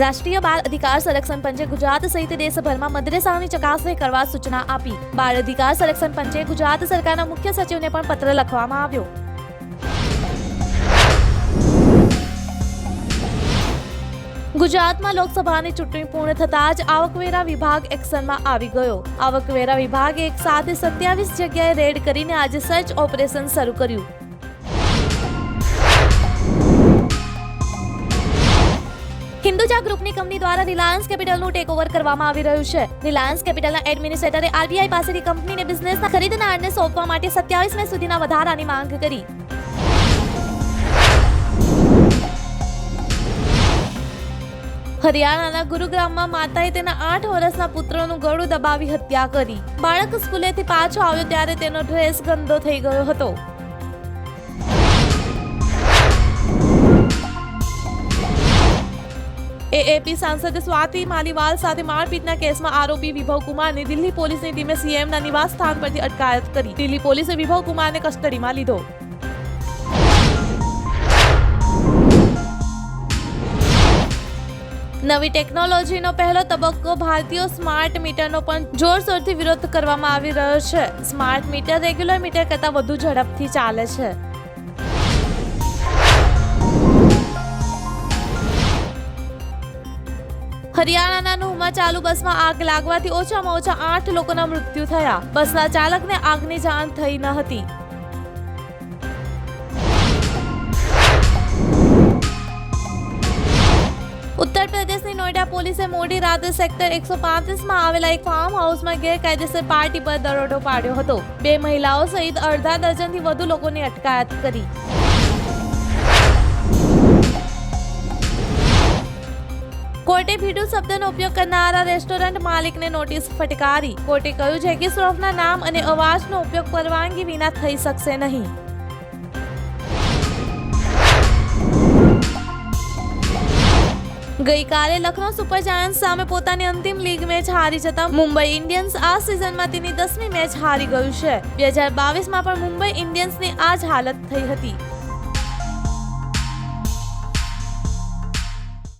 રાષ્ટ્રીય બાળ અધિકાર સંરક્ષણ પંચે ગુજરાત સહિત દેશભરમાં મદ્રેસાઓની ચકાસણી કરવા સૂચના આપી. બાળ અધિકાર સંરક્ષણ પંચે ગુજરાત સરકારના મુખ્ય સચિવને પણ પત્ર લખવામાં આવ્યો. ગુજરાતમાં લોકસભાની ચૂંટણી પૂર્ણ થતાં જ આવકવેરા વિભાગ એક્શનમાં આવી ગયો. આવકવેરા વિભાગે એક સાથે સત્યાવીસ જગ્યાએ રેડ કરીને આજે સર્ચ ઓપરેશન શરૂ કર્યું. હિન્દુજા ગ્રુપની કંપની દ્વારા રિલાયન્સ કેપિટલનું ટેકઓવર કરવામાં આવી રહ્યું છે. રિલાયન્સ કેપિટલના એડમિનિસ્ટ્રેટરે આરબીઆઈ પાસેથી કંપનીને બિઝનેસના ખરીદનારને સોંપવા માટે સત્યાવીસ મે સુધીના વધારાની માંગ કરી. હરિયાણાના ગુરુગ્રામમાં માતાએ તેના આઠ વર્ષના પુત્રનું ગળું દબાવી હત્યા કરી. બાળક સ્કૂલેથી પાછો આવ્યો ત્યારે તેનો ડ્રેસ ગંદો થઈ ગયો હતો. એએપી સાંસદ સ્વાતિ માલીવાલ સાથે મારપીટના કેસમાં આરોપી વિભવ કુમારને દિલ્હી પોલીસની ટીમે સીએમના નિવાસ સ્થાન પરથી અટકાયત કરી. દિલ્હી પોલીસે વિભવ કુમારને કસ્ટડીમાં લીધો. નવી ટેકનોલોજીનો પહેલો તબક્કો ભારતીય સ્માર્ટ મીટરનો પણ જોરશોરથી વિરોધ કરવામાં આવી રહ્યો છે. સ્માર્ટ મીટર રેગ્યુલર મીટર કરતાં વધુ ઝડપથી ચાલે છે. હરિયાણાના નુહમાં ચાલુ બસમાં આગ લાગવાથી ઓછામાં ઓછા આઠ લોકોના મૃત્યુ થયા. બસના ચાલકને આગની જાણ થઈ ન હતી. ઉત્તર પ્રદેશની નોઈડા પોલીસે મોડી રાત્રે સેક્ટર એકસો પાંત્રીસમાં આવેલા એક ફાર્મ હાઉસમાં ગેરકાયદેસર પાર્ટી પર દરોડો પાડ્યો હતો. બે મહિલાઓ સહિત અડધા ડઝનથી વધુ લોકોની અટકાયત કરી. કોર્ટે ભીડુ શબ્દનો ઉપયોગ કરનારા રેસ્ટોરન્ટ માલિકને નોટિસ ફટકારી. કોર્ટે કહ્યું છે કે શ્રોફના નામ અને અવાજનો ઉપયોગ પરવાનગી વિના થઈ શકશે નહીં. ગઈકાલે લખનૌ સુપર જાયન્ટ્સ સામે પોતાની અંતિમ લીગ મેચ હારી જતા મુંબઈ ઇન્ડિયન્સ આ સિઝનમાં તેની દસમી મેચ હારી ગયું છે. બે હજાર બાવીસમાં પણ મુંબઈ ઇન્ડિયન્સની આ જ હાલત થઈ હતી.